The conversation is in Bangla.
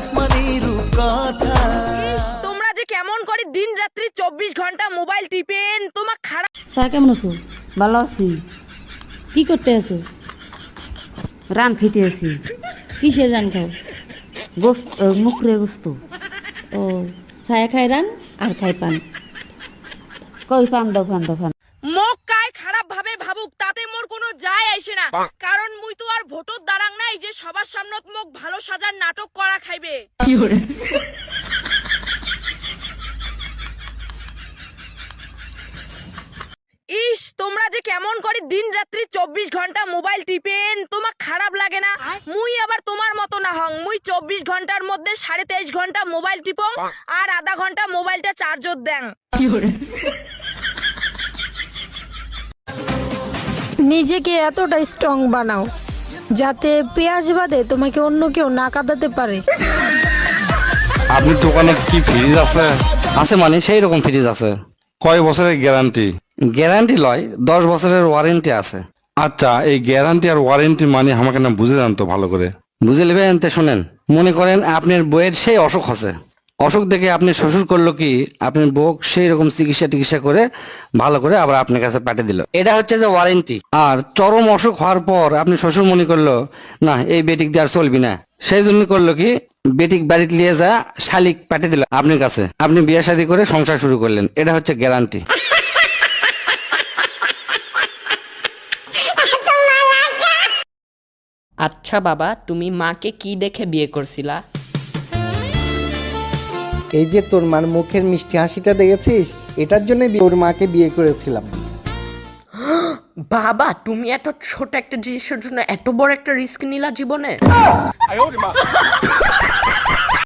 আসমানি রূপ কথা। তোমরা যে কেমন করে দিন রাত্রি চব্বিশ ঘণ্টা মোবাইল টিপেন তোমার খারাপ স্যার কেমন আছো? ভালো আছি। কি করতে আছো? রান খেতে আছি। কিসের রান খাও? গোস্ত মুখরে গোস্ত। ও ছায়া খায় রান আর খায় পান। কই পান দাও পান দাও পান। মোক কায় খারাপ ভাবে ভাবুক তাতে মোর কোনো যায় আইসে না। কারণ ভোটর দাঁড়াং নাই যে সবার সামনত মোক ভালো সাজার নাটক করা খাইবে। ইস তোমরা যে কেমন করে দিন রাত্রি চব্বিশ ঘণ্টা মোবাইল টিপেন তোমার খারাপ লাগে না। মুই আবার তোমার মতো না হং। মুই চব্বিশ ঘণ্টার মধ্যে সাড়ে তেইশ ঘণ্টা মোবাইল টিপং আর আধা ঘণ্টা মোবাইলটা চার্জর দেন নিজেকে এতটা স্ট্রং বানাও। যাতে পেঁয়াজ বাদে তোমাকে অন্য কেউ না কাঁদাতে পারে। আপনি দোকানে কি ফ্রিজ আছে? আছে মানে সেই রকম ফ্রিজ আছে। কয় বছরের গ্যারান্টি গ্যারান্টি লয় দশ বছরের ওয়ারেন্টি আছে। আচ্ছা এই গ্যারান্টি আর ওয়ারেন্টি মানে আমাকে না বুঝে জানতো ভালো করে। বুঝে নেবেন তে শোনেন। মনে করেন আপনার বইয়ের সেই অসুখ আছে। অসুখ দেখে আপনি শ্বশুর করল কি আপনার বউ সেই রকম চিকিৎসা টিকিৎসা করে ভালো করে আবার আপনার কাছে পাঠিয়ে দিল। এটা হচ্ছে যে ওয়ারেন্টি আর চরম অসুখ হওয়ার পর আপনি শ্বশুর মনে করল না এই বেটিক দিয়ে আর চলবি না। সেই জন্য করল কি বেটিক বাড়িতে নিয়ে যা শালিক পাঠিয়ে দিল আপনার কাছে। আপনি বিয়ে শাদী করে সংসার শুরু করলেন। এটা হচ্ছে গ্যারান্টি আচ্ছা বাবা তুমি মাকে কি দেখে বিয়ে করছিলা? এই যে তোর মার মুখের মিষ্টি হাসিটা দেখেছিস এটার জন্য তোর মাকে বিয়ে করেছিলাম। বাবা তুমি এত ছোট একটা জিনিসের জন্য এত বড় একটা রিস্ক নিলা জীবনে?